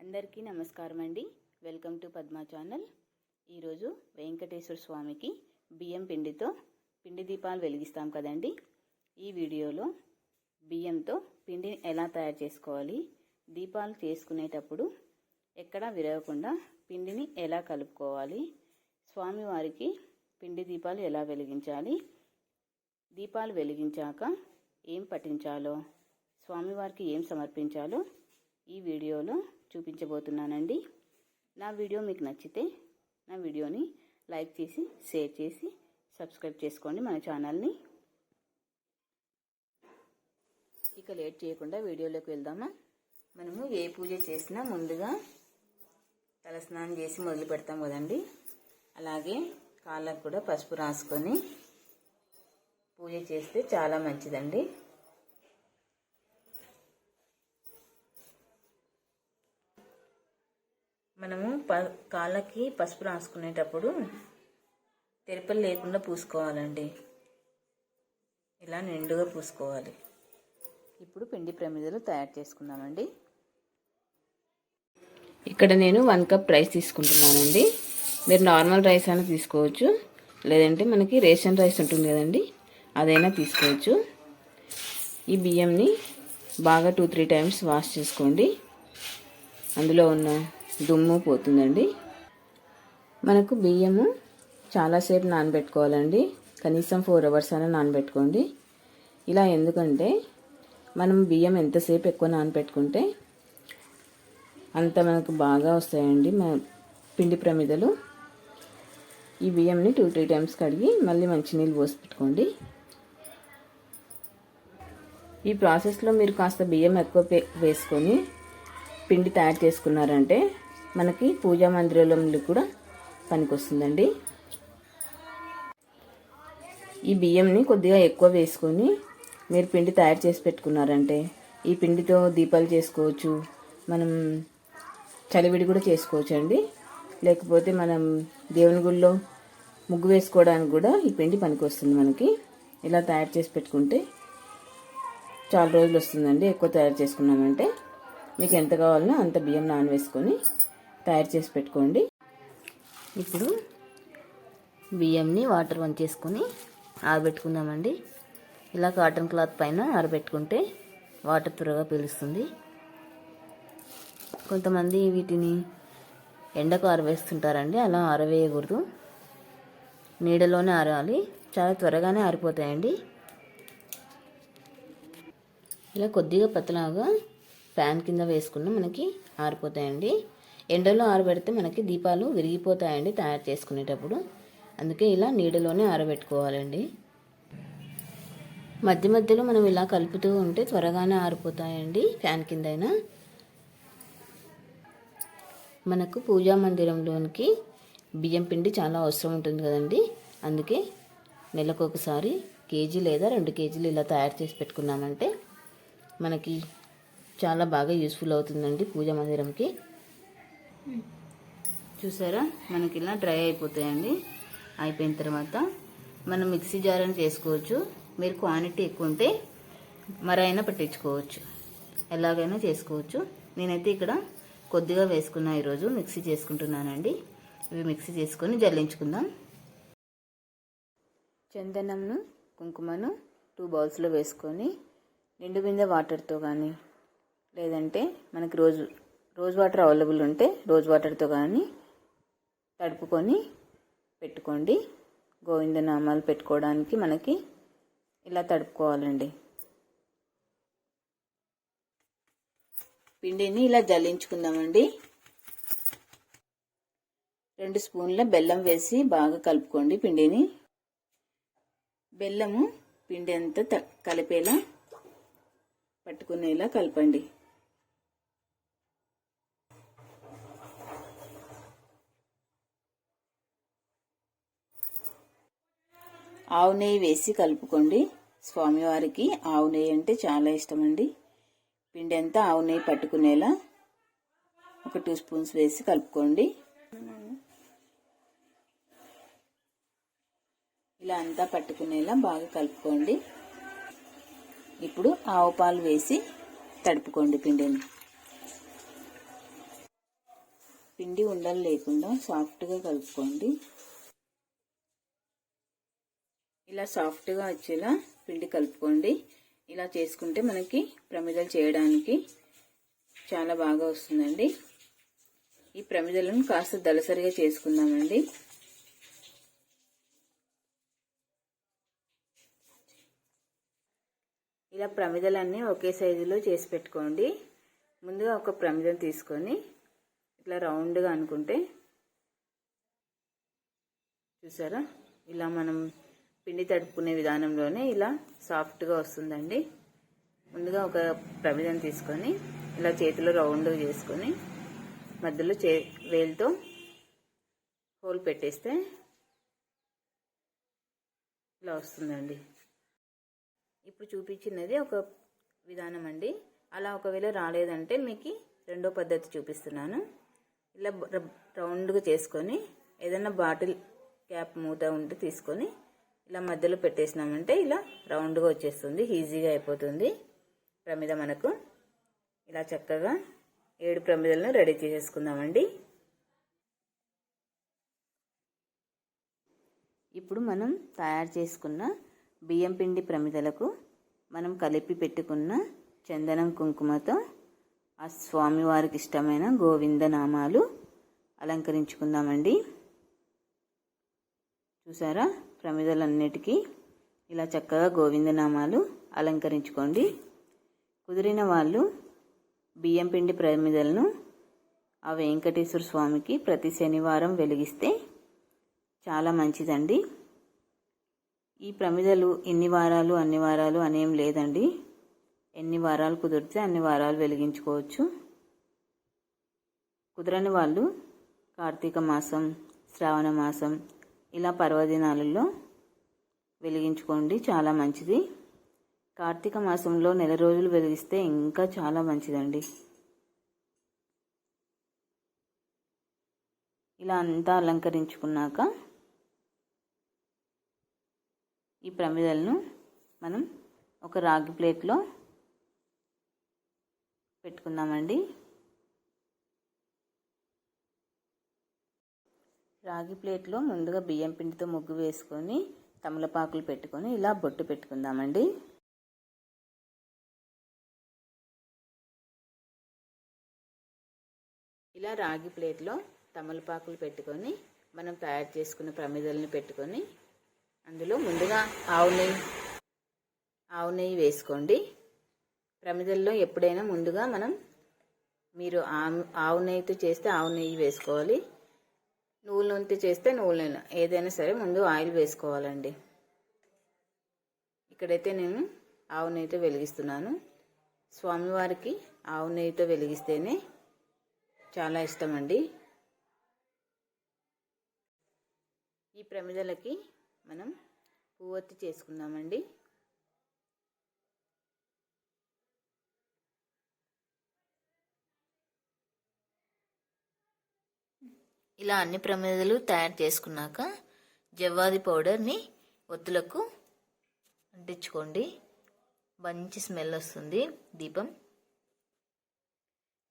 అందరికీ నమస్కారం అండి వెల్కమ్ టు పద్మా ఛానల్ ఈరోజు వెంకటేశ్వర స్వామికి బియ్యం పిండితో పిండి దీపాలు వెలిగిస్తాం కదండి. ఈ వీడియోలో బియ్యంతో పిండిని ఎలా తయారు చేసుకోవాలి దీపాలు చేసుకునేటప్పుడు ఎక్కడా విరగకుండా పిండిని ఎలా కలుపుకోవాలి స్వామివారికి పిండి దీపాలు ఎలా వెలిగించాలి దీపాలు వెలిగించాక ఏం పఠించాలో స్వామివారికి ఏం సమర్పించాలో ఈ వీడియోలో చూపించబోతున్నానండి. నా వీడియో మీకు నచ్చితే నా వీడియోని లైక్ చేసి షేర్ చేసి సబ్స్క్రైబ్ చేసుకోండి మన ఛానల్ని. ఇక లేట్ చేయకుండా వీడియోలోకి వెళ్దామా? మనము ఏ పూజ చేసినా ముందుగా తలస్నానం చేసి మొదలు పెడతాం కదండి. అలాగే కాళ్ళకు కూడా పసుపు రాసుకొని పూజ చేస్తే చాలా మంచిదండి. మనము ప కాళ్ళకి పసుపు రాసుకునేటప్పుడు తెరపలు లేకుండా పూసుకోవాలండి. ఇలా నిండుగా పూసుకోవాలి. ఇప్పుడు పిండి ప్రమిదలు తయారు చేసుకుందామండి. ఇక్కడ నేను వన్ కప్ రైస్ తీసుకుంటున్నానండి. మీరు నార్మల్ రైస్ అయినా తీసుకోవచ్చు. లేదంటే మనకి రేషన్ రైస్ ఉంటుంది కదండి అదైనా తీసుకోవచ్చు. ఈ బియ్యంని బాగా టూ త్రీ టైమ్స్ వాష్ చేసుకోండి. అందులో ఉన్న దుమ్ము పోతుందండి. మనకు బియ్యము చాలాసేపు నానబెట్టుకోవాలండి. కనీసం ఫోర్ అవర్స్ అయినా నానబెట్టుకోండి. ఇలా ఎందుకంటే మనం బియ్యం ఎంతసేపు ఎక్కువ నానబెట్టుకుంటే అంత మనకు బాగా వస్తాయండి మన పిండి ప్రమిదలు. ఈ బియ్యంని టూ త్రీ టైమ్స్ కడిగి మళ్ళీ మంచినీళ్ళు పోసి పెట్టుకోండి. ఈ ప్రాసెస్లో మీరు కాస్త బియ్యం ఎక్కువ వేసుకొని పిండి తయారు చేసుకున్నారంటే మనకి పూజా మందిరంలో కూడా పనికొస్తుందండి. ఈ బియ్యంని కొద్దిగా ఎక్కువ వేసుకొని మీరు పిండి తయారు చేసి పెట్టుకున్నారంటే ఈ పిండితో దీపాలు చేసుకోవచ్చు మనం చలివిడి కూడా చేసుకోవచ్చు అండి లేకపోతే మనం దేవుని గుళ్ళో ముగ్గు వేసుకోవడానికి కూడా ఈ పిండి పనికి వస్తుంది మనకి. ఇలా తయారు చేసి పెట్టుకుంటే చాలా రోజులు వస్తుందండి ఎక్కువ తయారు చేసుకున్నామంటే. మీకు ఎంత కావాలన్నా అంత బియ్యం నానవేసుకొని తయారు చేసి పెట్టుకోండి. ఇప్పుడు బియ్యంని వాటర్ వన్ చేసుకొని ఆరబెట్టుకుందామండి. ఇలా కాటన్ క్లాత్ పైన ఆరబెట్టుకుంటే వాటర్ త్వరగా పీలుస్తుంది. కొంతమంది వీటిని ఎండకు ఆరవేస్తుంటారండి. అలా ఆరవేయకూడదు. నీడలోనే ఆరాలి. చాలా త్వరగానే ఆరిపోతాయండి. ఇలా కొద్దిగా పతలాగా ఫ్యాన్ కింద వేసుకున్న మనకి ఆరిపోతాయండి. ఎండలో ఆరబెడితే మనకి దీపాలు విరిగిపోతాయండి తయారు చేసుకునేటప్పుడు. అందుకే ఇలా నీడలోనే ఆరబెట్టుకోవాలండి. మధ్య మధ్యలో మనం ఇలా కలుపుతూ ఉంటే త్వరగానే ఆరిపోతాయండి ఫ్యాన్ కిందైనా. మనకు పూజా మందిరంలోనికి బియ్యం పిండి చాలా అవసరం ఉంటుంది కదండి. అందుకే నెలకు ఒకసారి కేజీ లేదా రెండు కేజీలు ఇలా తయారు చేసి పెట్టుకున్నామంటే మనకి చాలా బాగా యూస్ఫుల్ అవుతుందండి పూజ మందిరంకి. చూసారా? మనకి ఇలా డ్రై అయిపోతాయండి. అయిపోయిన తర్వాత మనం మిక్సీ జార్ అని చేసుకోవచ్చు. మీరు క్వాంటిటీ ఎక్కువ ఉంటే మరైనా పట్టించుకోవచ్చు. ఎలాగైనా చేసుకోవచ్చు. నేనైతే ఇక్కడ కొద్దిగా వేసుకున్నా ఈరోజు. మిక్సీ చేసుకుంటున్నానండి. ఇవి మిక్సీ చేసుకొని జల్లించుకుందాం. చందనంను కుంకుమను టూ బౌల్స్లో వేసుకొని నిండు బిందె వాటర్తో కానీ లేదంటే మనకి రోజు రోజ్ వాటర్ అవైలబుల్ ఉంటే రోజ్ వాటర్తో కానీ తడుపుకొని పెట్టుకోండి. గోవిందనామాలు పెట్టుకోవడానికి మనకి ఇలా తడుపుకోవాలండి. పిండిని ఇలా జల్లించుకుందామండి. రెండు స్పూన్ల బెల్లం వేసి బాగా కలుపుకోండి పిండిని. బెల్లము పిండి అంతా కలిపేలా పట్టుకునేలా కలపండి. ఆవు నెయ్యి వేసి కలుపుకోండి. స్వామివారికి ఆవు నెయ్యి అంటే చాలా ఇష్టం అండి పిండి అంతా ఆవు నెయ్యి పట్టుకునేలా ఒక టూ స్పూన్స్ వేసి కలుపుకోండి. ఇలా అంతా పట్టుకునేలా బాగా కలుపుకోండి. ఇప్పుడు ఆవు పాలు వేసి తడుపుకోండి పిండిని. పిండి ఉండలు లేకుండా సాఫ్ట్గా కలుపుకోండి. ఇలా సాఫ్ట్గా వచ్చేలా పిండి కలుపుకోండి. ఇలా చేసుకుంటే మనకి ప్రమిదలు చేయడానికి చాలా బాగా వస్తుందండి. ఈ ప్రమిదలను కాస్త దలసరిగా చేసుకుందామండి. ఇలా ప్రమిదలన్నీ ఒకే సైజులో చేసి పెట్టుకోండి. ముందుగా ఒక ప్రమిదం తీసుకొని ఇట్లా రౌండ్గా అనుకుంటే చూసారా? ఇలా మనం పిండి తడుపుకునే విధానంలోనే ఇలా సాఫ్ట్గా వస్తుందండి. ముందుగా ఒక ప్రమిదం తీసుకొని ఇలా చేతిలో రౌండ్గా చేసుకొని మధ్యలో చే వేలుతో హోల్ పెట్టేస్తే ఇలా వస్తుందండి. ఇప్పుడు చూపించినది ఒక విధానం అండి అలా ఒకవేళ రాలేదంటే మీకు రెండో పద్ధతి చూపిస్తున్నాను. ఇలా రౌండ్గా చేసుకొని ఏదైనా బాటిల్ క్యాప్ మూత ఉంటే తీసుకొని ఇలా మధ్యలో పెట్టేసినామంటే ఇలా రౌండ్గా వచ్చేస్తుంది ఈజీగా అయిపోతుంది. ప్రమిద మనకు ఇలా చక్కగా ఏడు ప్రమిదలను రెడీ చేసేసుకుందామండి. ఇప్పుడు మనం తయారు చేసుకున్న బియ్యం పిండి ప్రమిదలకు మనం కలిపి పెట్టుకున్న చందనం కుంకుమతో ఆ స్వామివారికి ఇష్టమైన గోవింద నామాలు అలంకరించుకుందామండి. చూసారా? ప్రమిదలన్నిటికీ ఇలా చక్కగా గోవిందనామాలు అలంకరించుకోండి. కుదిరిన వాళ్ళు బియ్యం పిండి ప్రమిదలను ఆ వెంకటేశ్వర స్వామికి ప్రతి శనివారం వెలిగిస్తే చాలా మంచిదండి. ఈ ప్రమిదలు ఇన్ని వారాలు అన్ని వారాలు అనేం లేదండి. ఎన్ని వారాలు కుదిరితే అన్ని వారాలు వెలిగించుకోవచ్చు. కుదరని వాళ్ళు కార్తీక మాసం శ్రావణ మాసం ఇలా పర్వదినాలలో వెలిగించుకోండి. చాలా మంచిది. కార్తీక మాసంలో నెల రోజులు వెలిగిస్తే ఇంకా చాలా మంచిదండి. ఇలా అంతా అలంకరించుకున్నాక ఈ ప్రమిదలను మనం ఒక రాగి ప్లేట్లో పెట్టుకుందామండి. రాగి ప్లేట్లో ముందుగా బియ్యం పిండితో ముగ్గు వేసుకొని తమలపాకులు పెట్టుకొని ఇలా బొట్టు పెట్టుకుందామండి. ఇలా రాగి ప్లేట్లో తమలపాకులు పెట్టుకొని మనం తయారు చేసుకున్న ప్రమిదల్ని పెట్టుకొని అందులో ముందుగా ఆవు నెయ్యి ఆవు నెయ్యి వేసుకోండి. ప్రమిదల్లో ఎప్పుడైనా ముందుగా మనం మీరు ఆవు నెయ్యితో చేస్తే ఆవు నెయ్యి వేసుకోవాలి. నువ్వుల నూనె చేస్తే నువ్వుల నూనె ఏదైనా సరే ముందు ఆయిల్ వేసుకోవాలండి. ఇక్కడైతే నేను ఆవు నెయ్యితో వెలిగిస్తున్నాను. స్వామివారికి ఆవు నెయ్యితో వెలిగిస్తేనే చాలా ఇష్టం అండి ఈ ప్రమిదలకి మనం పువ్వొత్తి చేసుకుందామండి. ఇలా అన్ని ప్రమిదలు తయారు చేసుకున్నాక జవ్వాది పౌడర్ని ఒత్తులకు అంటించుకోండి. మంచి స్మెల్ వస్తుంది దీపం.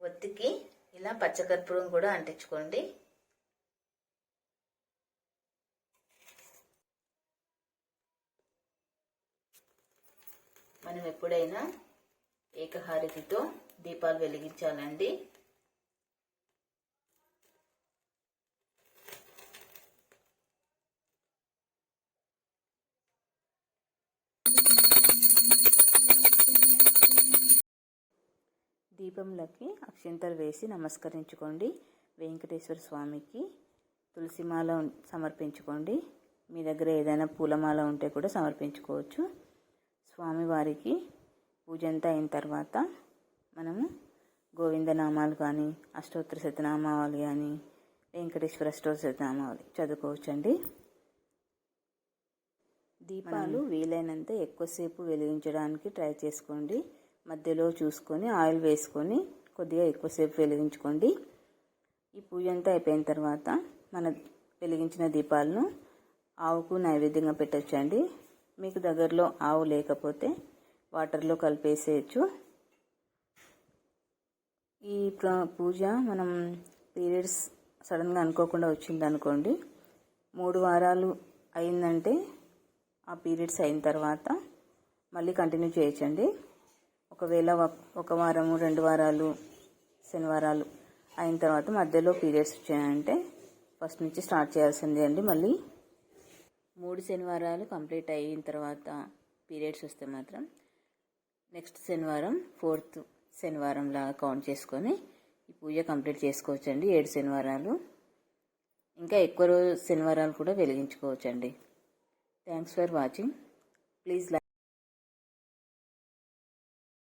ఒత్తికి ఇలా పచ్చకర్పూరం కూడా అంటించుకోండి. మనం ఎప్పుడైనా ఏకహారతితో దీపాలు వెలిగించాలండి. దీపంలోకి అక్షంతలు వేసి నమస్కరించుకోండి. వెంకటేశ్వర స్వామికి తులసిమాల సమర్పించుకోండి. మీ దగ్గర ఏదైనా పూలమాల ఉంటే కూడా సమర్పించుకోవచ్చు. స్వామివారికి పూజ అంతా అయిన తర్వాత మనము గోవిందనామాలు కానీ అష్టోత్తర శతనామాలు కానీ వెంకటేశ్వర అష్టోత్తర శతనామాలు చదువుకోవచ్చండి. దీపాలు వీలైనంత ఎక్కువసేపు వెలిగించడానికి ట్రై చేసుకోండి. మధ్యలో చూసుకొని ఆయిల్ వేసుకొని కొద్దిగా ఎక్కువసేపు వెలిగించుకోండి. ఈ పూజ అంతా అయిపోయిన తర్వాత మన వెలిగించిన దీపాలను ఆవుకు నైవేద్యంగా పెట్టచ్చండి. మీకు దగ్గరలో ఆవు లేకపోతే వాటర్లో కలిపేసేయచ్చు. ఈ పూజ మనం పీరియడ్స్ సడన్గా అనుకోకుండా వచ్చింది అనుకోండి మూడు వారాలు అయిందంటే ఆ పీరియడ్స్ అయిన తర్వాత మళ్ళీ కంటిన్యూ చేయొచ్చండి. ఒకవేళ ఒక- వారము రెండు వారాలు శనివారాలు అయిన తర్వాత మధ్యలో పీరియడ్స్ వచ్చాయంటే ఫస్ట్ నుంచి స్టార్ట్ చేయాల్సిందే అండి. మళ్ళీ మూడు శనివారాలు కంప్లీట్ అయిన తర్వాత పీరియడ్స్ వస్తే మాత్రం నెక్స్ట్ శనివారం ఫోర్త్ శనివారం లాగా కౌంట్ చేసుకొని ఈ పూజ కంప్లీట్ చేసుకోవచ్చండి. ఏడు శనివారాలు. ఇంకా ఎక్కువ రోజు శనివారాలు కూడా వెలిగించుకోవచ్చండి. Thanks for watching. ప్లీజ్